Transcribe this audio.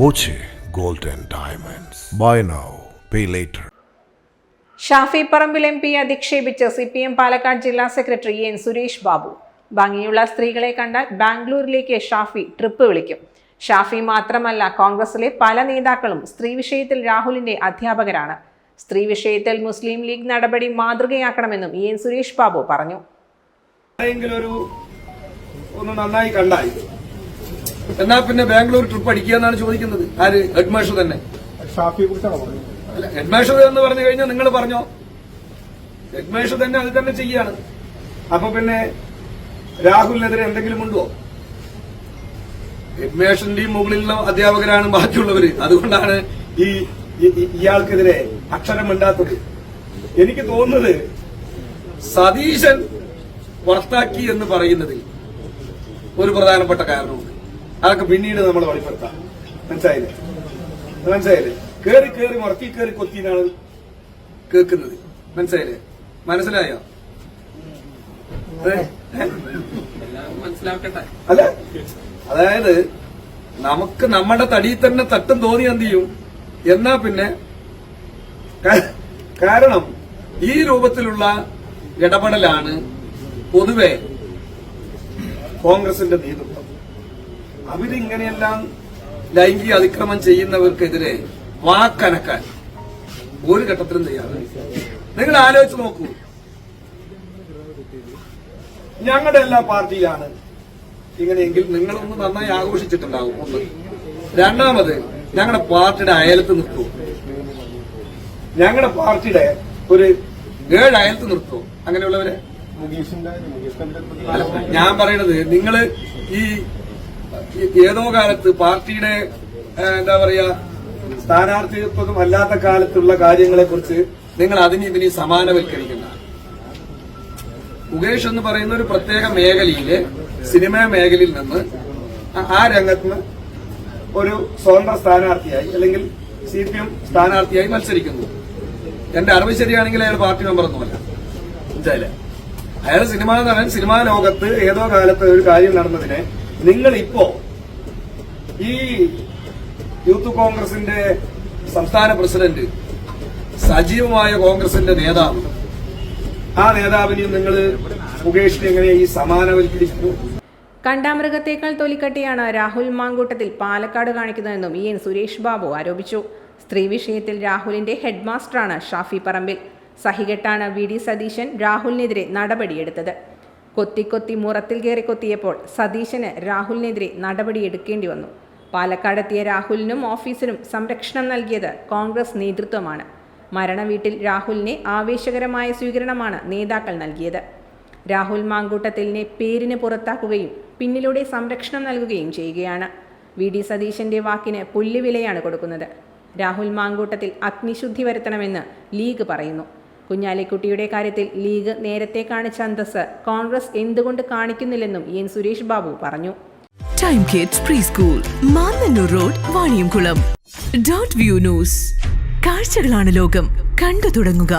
Boche gold and Diamonds. Buy now, pay later. Shafi Parambil M P അധിക്ഷേപിച്ച് C P M Palakkad ജില്ലാ secretary N Suresh Babu ഭംഗിയുള്ള സ്ത്രീകളെ കണ്ടാൽ ബാംഗ്ലൂരിലേക്ക് Shafi trip വിളിക്കും ഷാഫി മാത്രമല്ല കോൺഗ്രസിലെ പല നേതാക്കളും സ്ത്രീ വിഷയത്തിൽ രാഹുലിന്റെ അധ്യാപകരാണ് സ്ത്രീ വിഷയത്തിൽ മുസ്ലിം ലീഗ് നടപടി മാതൃകയാക്കണമെന്നും എൻ സുരേഷ് ബാബു പറഞ്ഞു ഒരു ഒന്ന് നന്നായി കണ്ടായി എന്നാ പിന്നെ ബാംഗ്ലൂർ ട്രിപ്പ് അടിക്കുക എന്നാണ് ചോദിക്കുന്നത്. ആര്? ഹെഡ് മാഷ് തന്നെ അല്ല ഹെഡ് മാഷ് എന്ന് പറഞ്ഞു കഴിഞ്ഞാൽ നിങ്ങൾ പറഞ്ഞോ? ഹെഡ് മാഷ് തന്നെ അത് തന്നെ ചെയ്യാണ് അപ്പൊ പിന്നെ രാഹുലിനെതിരെ എന്തെങ്കിലും ഉണ്ടോ? ഹെഡ് മാഷിന്റെയും മുകളിലുള്ള അധ്യാപകരാണ് ബാക്കിയുള്ളവര്. അതുകൊണ്ടാണ് ഈ ഇയാൾക്കെതിരെ അക്ഷരം മിണ്ടാത്തത് എനിക്ക് തോന്നുന്നത് സതീശൻ പുറത്താക്കി എന്ന് പറയുന്നതിൽ ഒരു പ്രധാനപ്പെട്ട കാരണമുണ്ട്. അതൊക്കെ പിന്നീട് നമ്മൾ വെളിപ്പെടുത്താം. മനസ്സിലായില്ലേ? മനസ്സിലായില്ലേ? കേറി കേറി മുറക്കി കേറി കൊത്തിനാണ് കേൾക്കുന്നത്. മനസ്സിലായില്ലേ? മനസ്സിലായോ? അല്ല അതായത് നമുക്ക് നമ്മുടെ തടിയിൽ തന്നെ തട്ടും തോന്നി എന്ത് ചെയ്യും? എന്നാ പിന്നെ കാരണം ഈ രൂപത്തിലുള്ള ഇടപെടലാണ് പൊതുവെ കോൺഗ്രസിന്റെ നേതൃത്വം. അവരിങ്ങനെയെല്ലാം ലൈംഗിക അതിക്രമം ചെയ്യുന്നവർക്കെതിരെ വാക്കനക്കാൻ ഒരു ഘട്ടത്തിലും തയ്യാറ് നിങ്ങൾ ആലോചിച്ച് നോക്കൂ. ഞങ്ങളുടെ എല്ലാ പാർട്ടിയിലാണ് ഇങ്ങനെയെങ്കിൽ നിങ്ങളൊന്ന് നന്നായി ആഘോഷിച്ചിട്ടുണ്ടാവും. ഒന്ന്. രണ്ടാമത് ഞങ്ങളുടെ പാർട്ടിയുടെ അയലത്ത് നിർത്തൂ. ഞങ്ങളുടെ പാർട്ടിയുടെ ഒരു ഏഴ് അയലത്ത് നിർത്തൂ. അങ്ങനെയുള്ളവരെ? ഞാൻ പറയണത് നിങ്ങൾ ഈ- ഏതോ കാലത്ത് പാർട്ടിയുടെ എന്താ പറയാ സ്ഥാനാർത്ഥിത്വം അല്ലാത്ത കാലത്തുള്ള കാര്യങ്ങളെ കുറിച്ച് നിങ്ങൾ അതിന് ഇതിന് സമാനവൽക്കരിക്കുന്ന. മുകേഷ് എന്ന് പറയുന്ന ഒരു പ്രത്യേക മേഖലയിലെ സിനിമാ മേഖലയിൽ നിന്ന് ആ- രംഗത്ത് ഒരു സ്വതന്ത്ര സ്ഥാനാർത്ഥിയായി അല്ലെങ്കിൽ സി പി എം സ്ഥാനാർത്ഥിയായി മത്സരിക്കുന്നു. എന്റെ അറിവ് ശരിയാണെങ്കിൽ അയാൾ പാർട്ടി മെമ്പറൊന്നുമല്ല മനസ്സിലായില്ലേ? അയാൾ സിനിമാ സിനിമാ ലോകത്ത് ഏതോ കാലത്ത് ഒരു കാര്യം നടന്നതിനെ നിങ്ങൾ ഇപ്പോ ഈ യൂത്ത് കോൺഗ്രസിന്റെ സംസ്ഥാന പ്രസിഡന്റ് സജീവമായ കോൺഗ്രസിന്റെ നേതാവ്. ആ നേതാവിനെയും നിങ്ങൾ മുകേഷിനെ എങ്ങനെ ഈ സമാനവൽക്കരിക്കുന്നു കണ്ടാമൃഗത്തേക്കാൾ തൊലിക്കട്ടിയാണ് രാഹുൽ മാങ്കൂട്ടത്തിൽ പാലക്കാട് കാണിക്കുന്നതെന്നും ഇ എൻ സുരേഷ് ബാബു ആരോപിച്ചു. സ്ത്രീ വിഷയത്തിൽ രാഹുലിന്റെ ഹെഡ്മാസ്റ്ററാണ് ഷാഫി പറമ്പിൽ. സഹികെട്ടാണ് വി ഡി സതീശൻ രാഹുലിനെതിരെ നടപടിയെടുത്തത്. കൊത്തിക്കൊത്തി മുറത്തിൽ കയറി കൊത്തിയപ്പോൾ സതീശന് രാഹുലിനെതിരെ നടപടിയെടുക്കേണ്ടി വന്നു. പാലക്കാടെത്തിയ രാഹുലിനും ഓഫീസിനും സംരക്ഷണം നൽകിയത് കോൺഗ്രസ് നേതൃത്വമാണ്. മരണവീട്ടിൽ രാഹുലിനെ ആവേശകരമായ സ്വീകരണമാണ് നേതാക്കൾ നൽകിയത്. രാഹുൽ മാങ്കൂട്ടത്തിലിനെ പേരിന് പുറത്താക്കുകയും പിന്നിലൂടെ സംരക്ഷണം നൽകുകയും ചെയ്യുകയാണ്. വി ഡി സതീശന്റെ വാക്കിന് പുല്ലുവിലയാണ് കൊടുക്കുന്നത്. രാഹുൽ മാങ്കൂട്ടത്തിൽ അഗ്നിശുദ്ധി വരുത്തണമെന്ന് ലീഗ് പറയുന്നു. കുഞ്ഞാലിക്കുട്ടിയുടെ കാര്യത്തിൽ ലീഗ് നേരത്തെ കാണിച്ച അന്തസ് കോൺഗ്രസ് എന്തുകൊണ്ട് കാണിക്കുന്നില്ലെന്നും എൻ സുരേഷ് ബാബു പറഞ്ഞു. Time kids pre school Mannanur road Vaniyamkulam dot view news കാഴ്ചകളാണ് ലോകം. കണ്ടു തുടങ്ങുക.